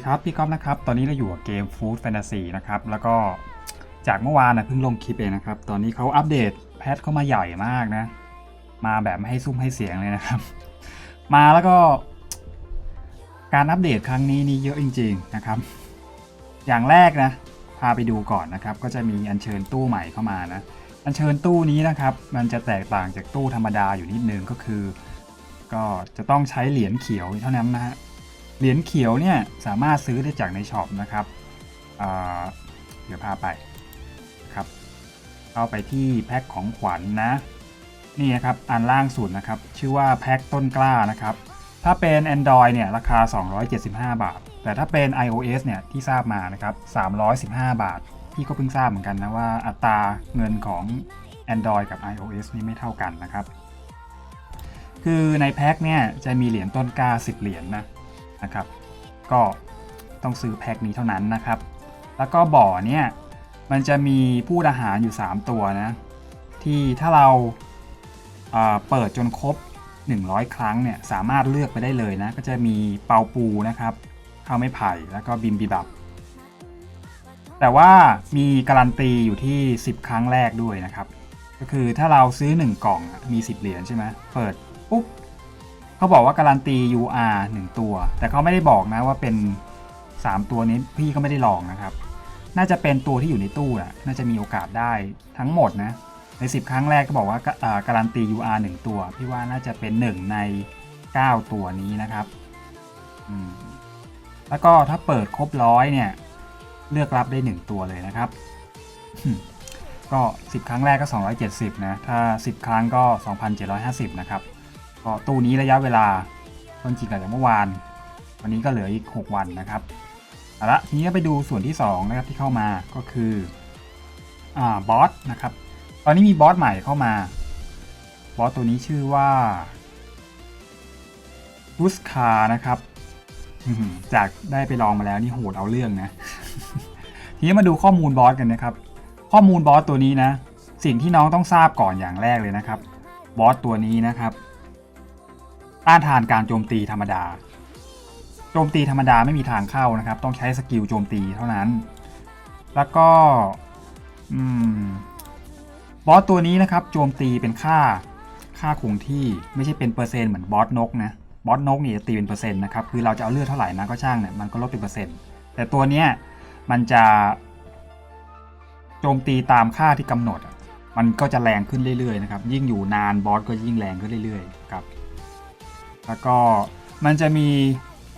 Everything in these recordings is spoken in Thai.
ดีครับ พี่ก๊อฟนะครับ ตอนนี้เราอยู่กับเกม Food Fantasy นะครับ แล้วก็จากเมื่อวานนะเพิ่งลงคลิปเองนะครับ ตอนนี้เขาอัปเดตแพทเข้ามาใหญ่มากนะ มาแบบไม่ให้ซุ้มให้เสียงเลยนะครับ มาแล้วก็ การอัปเดตครั้งนี้นี่เยอะจริง ๆนะครับ อย่างแรกนะ พาไปดูก่อนนะครับ ก็จะมีอัญเชิญตู้ใหม่เข้ามานะ อัญเชิญตู้นี้นะครับ มันจะแตกต่างจากตู้ธรรมดาอยู่นิดนึงก็คือ ก็จะต้องใช้เหรียญเขียวเท่านั้นนะฮะ เหรียญเขียวเนี่ยสามารถซื้อได้จากในช็อปนะครับเดี๋ยวพาไปครับเข้าไปที่แพ็คของขวัญนนะนี่นะครับอันล่างสุดนะครับ ชื่อว่าแพ็คต้นกล้านะครับ ถ้าเป็น Android เนี่ยราคา 275 บาท แต่ถ้าเป็น iOS เนี่ยที่ทราบมานะครับ 315 บาท พี่ก็เพิ่งทราบเหมือนกันนะว่าอัตราเงินของ Android กับ iOS นี่ไม่เท่ากันนะครับ คือในแพ็คเนี่ยจะมีเหรียญต้นกล้า 10 เหรียญนะ นะครับ ก็ต้องซื้อแพ็คนี้เท่านั้นนะครับ แล้วก็บ่อเนี่ยมันจะมีผู้อาหารอยู่ 3 ตัวนะ ที่ถ้าเราเอ่อเปิดจนครบ 100 ครั้งเนี่ยสามารถเลือกไปได้เลยนะ ก็จะมีเปาปูนะครับข้าวไม่ไผ่แล้วก็บิมบิบับ แต่ว่ามีการันตีอยู่ที่ 10 ครั้งแรกด้วยนะครับ ก็คือถ้าเราซื้อ 1 กล่องมี 10 เหรียญใช่ไหมเปิดปุ๊บ เขาบอกว่าการันตี UR 1 ตัว แต่เขาไม่ได้บอกนะว่าเป็น 3 ตัวนี้พี่ก็ไม่ได้ลองนะครับ น่าจะเป็นตัวที่อยู่ในตู้น่ะน่าจะมีโอกาสได้ทั้งหมดนะใน 10 ครั้งแรกก็บอกว่าการันตี UR 1 ตัว พี่ว่าน่าจะเป็น 1 ใน 9 ตัวนี้นะครับแล้วก็ถ้าเปิดครบร้อยเนี่ย เลือกรับได้ 1 ตัวเลยนะครับ ก็ 10 ครั้งแรกก็ 270 นะ ถ้า 10 ครั้งก็ 2,750 นะครับ ก็ตู้นี้ระยะเวลาต้นจริงกับจากเมื่อวาน วันนี้ก็เหลืออีก 6 วันนะครับเอาละทีนี้ไปดูส่วนที่2นะครับที่เข้ามาก็คืออ่าบอสนะครับตอนนี้มีบอสใหม่เข้ามาบอสตัวนี้ชื่อว่ารุสคานะครับจากได้ไปลองมาแล้วนี่โหดเอาเรื่องนะ ทีนี้มาดูข้อมูลบอสกันนะครับ ข้อมูลบอสตัวนี้นะ สิ่งที่น้องต้องทราบก่อนอย่างแรกเลยนะครับ บอสตัวนี้นะครับ ต้านทานการโจมตีธรรมดา โจมตีธรรมดาไม่มีทางเข้านะครับ ต้องใช้สกิลโจมตีเท่านั้น แล้วก็บอสตัวนี้นะครับ โจมตีเป็นค่าค่าคงที่ไม่ใช่เป็นเปอร์เซ็นต์เหมือนบอสนกนะบอสนกเนี่ยจะตีเป็นเปอร์เซ็นต์นะครับคือเราจะเอาเลือดเท่าไหร่นะก็ช่างเนี่ยมันก็ลดเป็นเปอร์เซ็นต์แต่ตัวเนี้ยมันจะ โจมตีตามค่าที่กำหนด มันก็จะแรงขึ้นเรื่อยๆนะครับยิ่งอยู่นานบอสก็ยิ่งแรงขึ้นเรื่อยๆครับ แล้วก็มันจะมี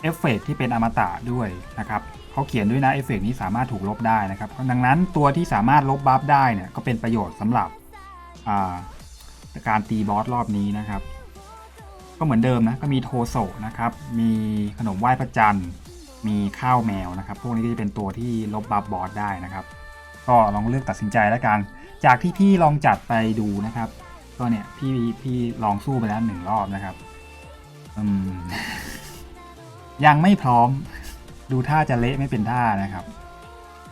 เอฟเฟกต์ที่เป็นอมตะด้วยนะครับเขาเขียนด้วยนะเอฟเฟกต์นี้สามารถถูกลบได้นะครับ ดังนั้นตัวที่สามารถลบบัฟได้เนี่ยก็เป็นประโยชน์สำหรับการตีบอสรอบนี้นะครับ ก็เหมือนเดิมนะก็มีโทโซนะครับ มีขนมไหว้พระจันทร์มีข้าวแมวนะครับ พวกนี้ก็จะเป็นตัวที่ลบบัฟบอสได้นะครับ ก็ลองเลือกตัดสินใจแล้วกัน จากที่พี่ลองจัดไปดูนะครับ ก็เนี่ยพี่พี่ลองสู้ไปแล้วหนึ่งรอบนะครับ อืมยังไม่พร้อม ดูท่าจะเละไม่เป็นท่านะครับ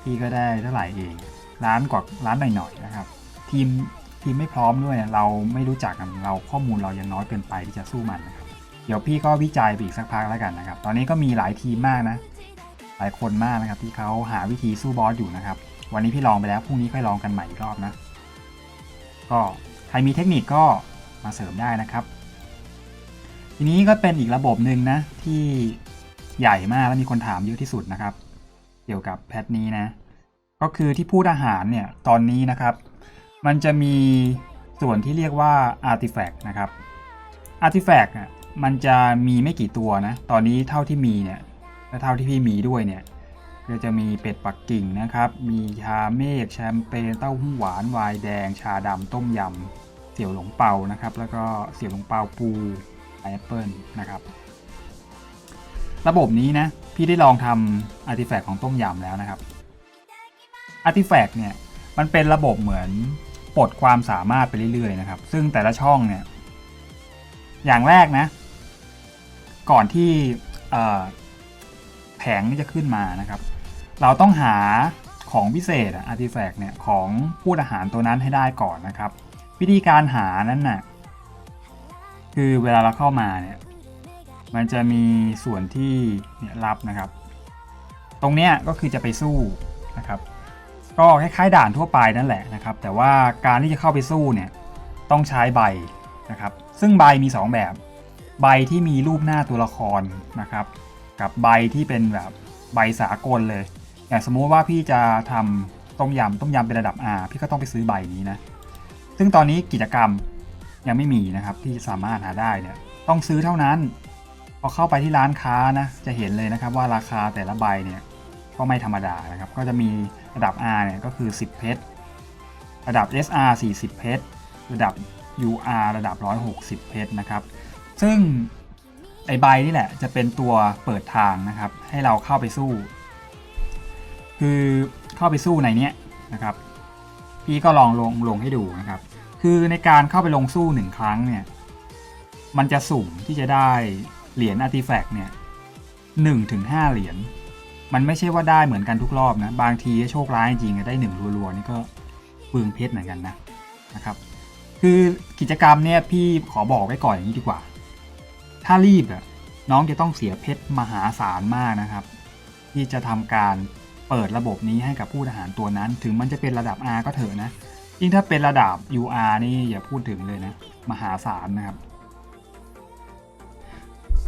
พี่ก็ได้เท่าไหร่เองร้านกว่าร้านหน่อยๆนะครับ ทีมทีมไม่พร้อมด้วย เราไม่รู้จักกันเราข้อมูลเรายังน้อยเกินไปที่จะสู้มันนะครับ เดี๋ยวพี่ก็วิจัยไปอีกสักพักแล้วกันนะครับ ตอนนี้ก็มีหลายทีมมากนะ หลายคนมากนะครับ ที่เขาหาวิธีสู้บอสอยู่นะครับ วันนี้พี่ลองไปแล้วพรุ่งนี้ค่อยลองกันใหม่อีกรอบนะ ก็ใครมีเทคนิคก็มาเสริมได้นะครับ ทีนี้ก็เป็นอีกระบบหนึ่งนะ ที่ใหญ่มากและมีคนถามเยอะที่สุดนะครับ เกี่ยวกับแพทนี้นะ ก็คือที่พูดอาหารเนี่ยตอนนี้นะครับ มันจะมีส่วนที่เรียกว่า Artifact นะครับ Artifact อะมันจะมีไม่กี่ตัวนะ ตอนนี้เท่าที่มีเนี่ยและเท่าที่พี่มีด้วยเนี่ยก็จะมีเป็ดปักกิ่งนะครับ มีชาเมฆแชมเปญเต้าหู้หวานไวน์แดง ชาดำต้มยำเสี่ยวหลงเปานะครับ แล้วก็เสี่ยวหลงเปาปู แอปเปิลนะครับ ระบบนี้นะ พี่ได้ลองทำอาร์ติแฟกต์ของต้มยำแล้วนะครับอาร์ติแฟกต์เนี่ย มันเป็นระบบเหมือนปลดความสามารถไปเรื่อยๆนะครับ ซึ่งแต่ละช่องเนี่ย อย่างแรกนะ ก่อนที่แผงนี่จะขึ้นมานะครับ เราต้องหาของพิเศษอาร์ติแฟกต์เนี่ย ของพูดอาหารตัวนั้นให้ได้ก่อนนะครับ วิธีการหานั้นน่ะ คือเวลาเราเข้ามาเนี่ยมันจะมีส่วนที่เนี่ยรับนะครับ ตรงเนี้ยก็คือจะไปสู้นะครับ ก็คล้ายๆด่านทั่วไปนั่นแหละนะครับ แต่ว่าการที่จะเข้าไปสู้เนี่ยต้องใช้ใบนะครับ ซึ่งใบมี 2 แบบ ใบที่มีรูปหน้าตัวละครนะครับ กับใบที่เป็นแบบใบสากลเลยอย่างสมมุติว่าพี่จะทำต้มยำต้มยำเป็นระดับ R พี่ก็ต้องไปซื้อใบนี้นะ ซึ่งตอนนี้กิจกรรม ยังไม่มีนะครับที่สามารถหาได้เนี่ยต้องซื้อเท่านั้น พอเข้าไปที่ร้านค้านะจะเห็นเลยนะครับว่าราคาแต่ละใบเนี่ยก็ไม่ธรรมดานะครับก็จะมีระดับ R เนี่ยก็คือ 10 เพชรระดับ SR 40 เพชรระดับ UR ระดับ 160 เพชรนะครับ ซึ่งไอใบนี่แหละจะเป็นตัวเปิดทางนะครับ ให้เราเข้าไปสู้ คือเข้าไปสู้ในเนี้ยนะครับ พี่ก็ลองลงลงให้ดูนะครับ คือในการเข้าไปลงสู้หนึ่งครั้งเนี่ย มันจะสุ่มที่จะได้เหรียญอาร์ติแฟกต์เนี่ยหนึ่งถึงห้าเหรียญ มันไม่ใช่ว่าได้เหมือนกันทุกรอบนะ บางทีโชคร้ายจริงๆได้หนึ่งรัวๆนี่ก็เปลืองเพชรเหมือนกันนะนะครับ คือกิจกรรมเนี่ยพี่ขอบอกไว้ก่อนอย่างนี้ดีกว่า ถ้ารีบอะน้องจะต้องเสียเพชรมหาศาลมากนะครับ ที่จะทำการเปิดระบบนี้ให้กับผู้ทหารตัวนั้น ถึงมันจะเป็นระดับ R ก็เถอะนะ ยิ่งถ้าเป็นระดับ UR นี่อย่าพูดถึงเลยนะ มหาศาลนะครับ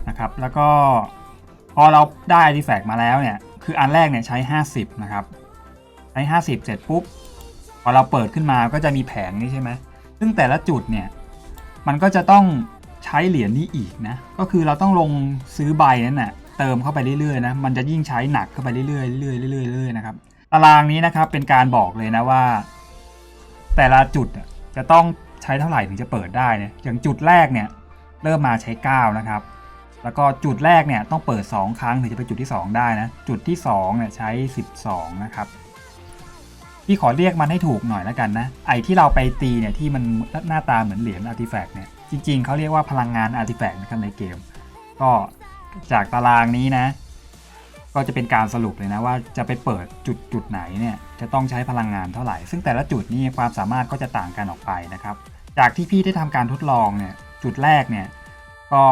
นะครับ แล้วก็พอเราได้ artifact มาแล้วเนี่ย คืออันแรกเนี่ยใช้ 50 นะครับ ใช้ 50 เสร็จปุ๊บ พอเราเปิดขึ้นมาก็จะมีแผงนี้ใช่ไหมซึ่งแต่ละจุดเนี่ย มันก็จะต้องใช้เหรียญนี้อีกนะ ก็คือเราต้องลงซื้อใบนั้นน่ะเติมเข้าไปเรื่อยๆนะ มันจะยิ่งใช้หนักเข้าไปเรื่อยเรื่อยๆเรื่อยๆเรื่อยๆนะครับ ตารางนี้นะครับเป็นการบอกเลยนะว่า แต่ละจุดจะต้องใช้เท่าไหร่ถึงจะเปิดได้เนี่ยอย่างจุดแรกเนี่ยเริ่มมาใช้ 9 นะครับ แล้วก็จุดแรกเนี่ยต้องเปิด 2 ครั้งถึงจะไปจุดที่ 2 ได้นะ จุดที่2เนี่ยใช้ 12 นะครับ พี่ขอเรียกมันให้ถูกหน่อยแล้วกันนะ ไอที่เราไปตีเนี่ยที่มันหน้าตาเหมือนเหรียญอาร์ติแฟกต์เนี่ย จริงๆ เขาเรียกว่าพลังงานอาร์ติแฟกต์นะครับในเกม ก็จากตารางนี้นะ ก็จะเป็นการสรุปเลยนะว่าจะไปเปิดจุดจุดไหนเนี่ยจะต้องใช้พลังงานเท่าไหร่ ซึ่งแต่ละจุดนี่ความสามารถก็จะต่างกันออกไปนะครับ จากที่พี่ได้ทำการทดลองเนี่ยจุดแรกเนี่ยก็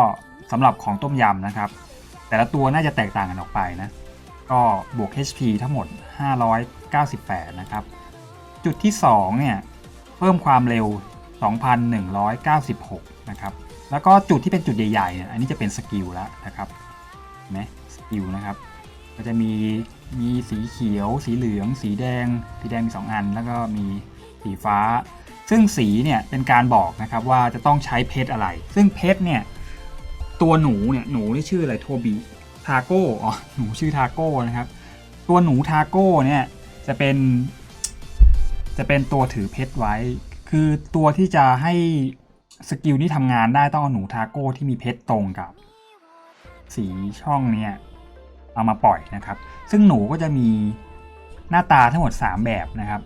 สำหรับของต้มยำนะครับ แต่ละตัวน่าจะแตกต่างกันออกไปนะก็บวก HP ทั้งหมด 598 นะครับ จุดที่2เนี่ยเพิ่มความเร็ว 2,196 นะครับ แล้วก็จุดที่เป็นจุดใหญ่ๆเนี่ยอันนี้จะเป็นสกิลแล้วนะครับเห็นไหมสกิลนะครับ ก็จะมีมีสีเขียว สีเหลือง สีแดง สีแดงมี2อัน แล้วก็มีสีฟ้า ซึ่งสีเนี่ยเป็นการบอกนะครับว่าจะต้องใช้เพชรอะไร ซึ่งเพชรเนี่ยตัวหนูเนี่ยหนูนี่ชื่ออะไรโทบีทาโก้อ๋อหนูชื่อทาโก้นะครับ ตัวหนูทาโก้เนี่ยจะเป็น จะเป็นตัวถือเพชรไว้ คือตัวที่จะให้สกิลนี้ทำงานได้ต้องเอาหนูทาโก้ที่มีเพชรตรงกับ สีช่องเนี่ย เอามาปล่อยนะครับ ซึ่งหนูก็จะมีหน้าตาทั้งหมด 3 แบบนะครับ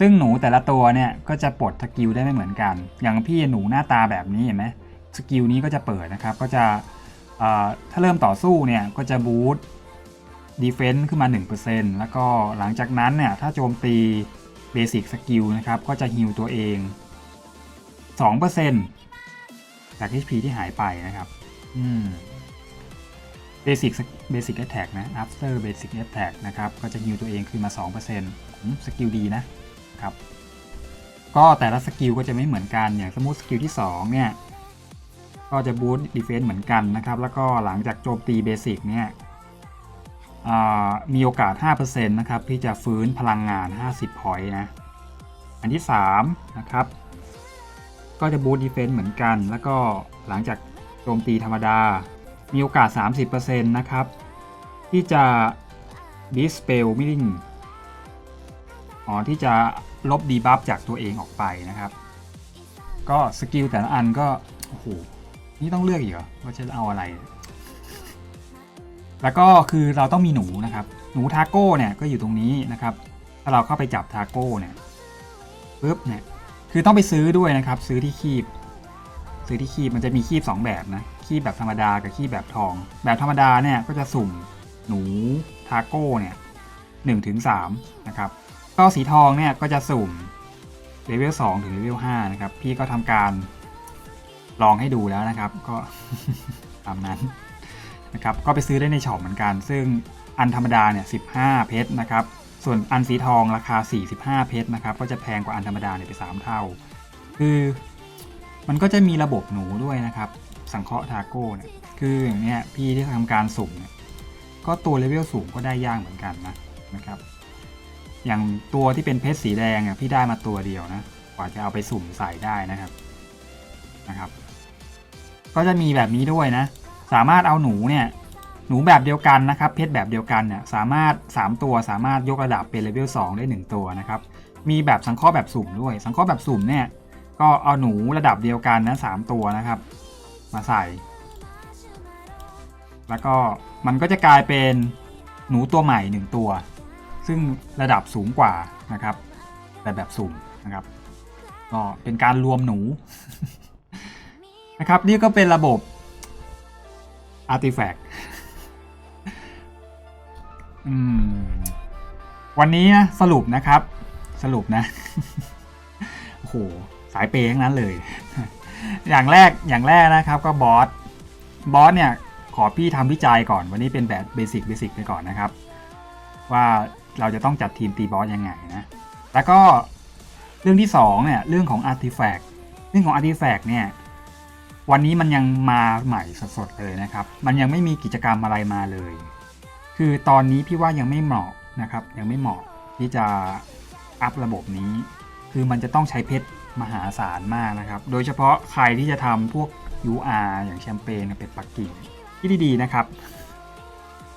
ซึ่งหนูแต่ละตัวเนี่ยก็จะปลดสกิลได้ไม่เหมือนกัน อย่างพี่หนูหน้าตาแบบนี้เห็นไหมสกิลนี้ก็จะเปิดนะครับ ก็จะถ้าเริ่มต่อสู้เนี่ยก็จะบูสต์ดีเฟนซ์ขึ้นมา 1%แล้วก็หลังจากนั้นเนี่ยถ้าโจมตีเบสิกสกิลนะครับก็จะฮิลตัวเอง 2%จาก HP ที่หายไปนะครับ อืม Basic Basic Attack นะ After Basic Attack นะครับ ก็จะฮิวตัวเองขึ้นมา2%อืมสกิลดีนะครับ ก็แต่ละสกิลก็จะไม่เหมือนกัน อย่างสมมติสกิลที่ 2 เนี่ย ก็จะบูสต์ดีเฟนซ์เหมือนกันนะครับ แล้วก็หลังจากโจมตีเบสิกเนี่ยมีโอกาส 5%นะครับ ที่จะฟื้นพลังงาน 50 พอยต์นะ อันที่ 3 นะครับ ก็จะบูสต์ดีเฟนซ์เหมือนกัน แล้วก็หลังจากโจมตีธรรมดา มีโอกาส 30%นะครับ ที่จะ dispel ไม่ดิ้อ๋อที่จะลบดีบัฟจากตัวเองออกไปนะครับ ก็สกิลแต่ละอันก็โอ้โหนี่ต้องเลือกอีกเหรอว่าจะเอาอะไร แล้วก็คือเราต้องมีหนูนะครับ หนูทาโก้เนี่ยก็อยู่ตรงนี้นะครับ ถ้าเราเข้าไปจับทาโก้เนี่ยปุ๊บเนี่ยคือต้องไปซื้อด้วยนะครับ ซื้อที่คีบ ซื้อที่คีบมันจะมีคีบ 2 แบบนะ คีบแบบธรรมดากับคีบแบบทอง แบบธรรมดาเนี่ยก็จะสุ่มหนูทาโก้เนี่ยหนึ่งถึงสามนะครับก็สีทองเนี่ยก็จะสุ่มเลเวล2ถึงเลเวล5นะครับ พี่ก็ทำการลองให้ดูแล้วนะครับ ก็ตามนั้นนะครับก็ไปซื้อได้ในช็อปเหมือนกัน ซึ่งอันธรรมดาเนี่ย15เพชรนะครับ ส่วนอันสีทองราคา 45 เพชรนะครับ ก็จะแพงกว่าอันธรรมดาเนี่ยไป 3 เท่า คือมันก็จะมีระบบหนูด้วยนะครับ สังเคราะห์ทาโก้เนี่ยคืออย่างเนี้ยพี่ที่ทำการสุ่มเนี่ยก็ตัวเลเวลสูงก็ได้ยากเหมือนกันนะนะครับ อย่างตัวที่เป็นเพชรสีแดงอะพี่ได้มาตัวเดียวนะกว่าจะเอาไปสุ่มใส่ได้นะครับนะครับ ก็จะมีแบบนี้ด้วยนะ สามารถเอาหนูเนี่ยหนูแบบเดียวกันนะครับ เพชรแบบเดียวกันเนี่ยสามารถ 3 ตัวสามารถยกระดับเป็นเลเวล2ได้ 1 ตัวนะครับ มีแบบสังเคราะห์แบบสุ่มด้วย สังเคราะห์แบบสุ่มเนี่ยก็เอาหนูระดับเดียวกันนะสามตัวนะครับ มาใส่ แล้วก็มันก็จะกลายเป็นหนูตัวใหม่ 1 ตัว ซึ่งระดับสูงกว่านะครับ แต่แบบสุ่มนะครับก็เป็นการรวมหนูนะครับ นี่ก็เป็นระบบ Artifact อืมวันนี้นะสรุปนะครับ สรุปนะ โอ้โห สายเปย์ทั้งนั้นเลย อย่างแรกอย่างแรกนะครับก็บอสบอสเนี่ยขอพี่ทำวิจัยก่อน วันนี้เป็นแบบเบสิกเบสิกไปก่อนนะครับ ว่าเราจะต้องจัดทีมตีบอสยังไงนะ แล้วก็เรื่องที่2เนี่ยเรื่องของ Artifact เรื่องของ Artifact เนี่ยวันนี้มันยังมาใหม่สดๆเลยนะครับ มันยังไม่มีกิจกรรมอะไรมาเลย คือตอนนี้พี่ว่ายังไม่เหมาะนะครับ ยังไม่เหมาะที่จะอัพระบบนี้ คือมันจะต้องใช้เพชร มหาศาลมากนะครับ โดยเฉพาะใครที่จะทำพวก UR อย่างแชมเปญเป็ดปักกิ่งที่ดีๆนะครับ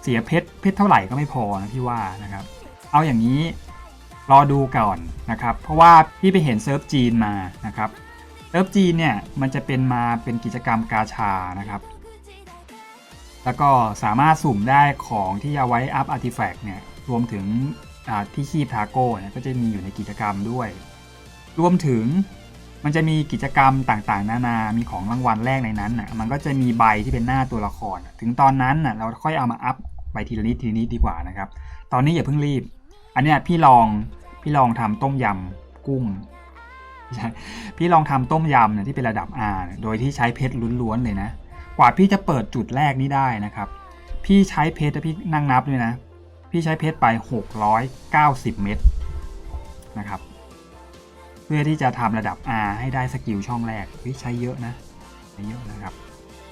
เสียเพชรเพชรเท่าไหร่ก็ไม่พอนะพี่ว่านะครับ เอาอย่างนี้รอดูก่อนนะครับ เพราะว่าพี่ไปเห็นเซิร์ฟจีนมานะครับเซิร์ฟจีนเนี่ยมันจะเป็นมาเป็นกิจกรรมกาชานะครับ แล้วก็สามารถสุ่มได้ของที่เอาไว้อัพอาร์ติแฟกต์เนี่ยรวมถึงที่คีบทาโก้เนี่ยก็จะมีอยู่ในกิจกรรมด้วย รวมถึงมันจะมีกิจกรรมต่างๆ นานา มีของรางวัลแรกในนั้นน่ะมันก็จะมีใบที่เป็นหน้าตัวละคร ถึงตอนนั้นน่ะเราค่อยเอามาอัพไปทีละนิดทีละนิดดีกว่านะครับ ตอนนี้อย่าเพิ่งรีบ อันเนี้ยพี่ลองพี่ลองทำต้มยำกุ้ง พี่ลองทำต้มยำเนี่ยที่เป็นระดับ R โดยที่ใช้เพชรล้วนๆเลยนะ กว่าพี่จะเปิดจุดแรกนี้ได้นะครับ พี่ใช้เพชรพี่นั่งนับด้วยนะ พี่ใช้เพชรไป 690 เม็ดนะครับ เพื่อที่จะทำระดับ R ให้ได้สกิลช่องแรกใช้เยอะนะใช้เยอะนะครับ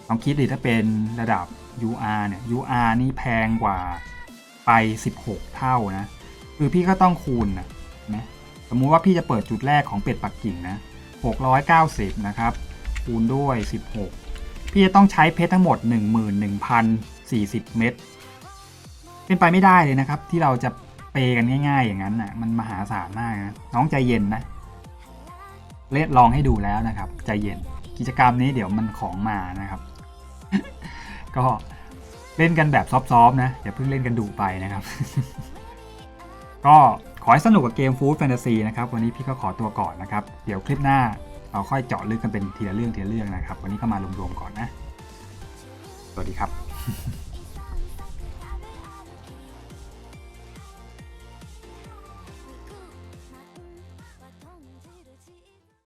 ลองคิดดิถ้าเป็นระดับ UR เนี่ย UR นี่แพงกว่าไป 16 เท่านะ คือพี่ก็ต้องคูณนะนะสมมุติว่าพี่จะเปิดจุดแรกของเป็ดปักกิ่งนะ690 นะครับ คูณด้วย 16 พี่จะต้องใช้เพชรทั้งหมด 11,040 เม็ดเป็นไปไม่ได้เลยนะครับ ที่เราจะเปย์กันง่าย ๆ อย่างนั้นน่ะมันมหาศาลมากนะน้องใจเย็นนะ เล่นลองให้ดูแล้วนะครับ ใจเย็นกิจกรรมนี้เดี๋ยวมันของมานะครับ ก็เล่นกันแบบซอฟๆนะอย่าเพิ่งเล่นกันดุไปนะครับ ก็ขอให้สนุกกับเกมฟู้ดแฟนตาซีนะครับ วันนี้พี่ก็ขอตัวก่อนนะครับ เดี๋ยวคลิปหน้าเราค่อยเจาะลึกกันเป็นทีละเรื่องทีละเรื่องนะครับ วันนี้ก็มารวมๆก่อนนะ สวัสดีครับ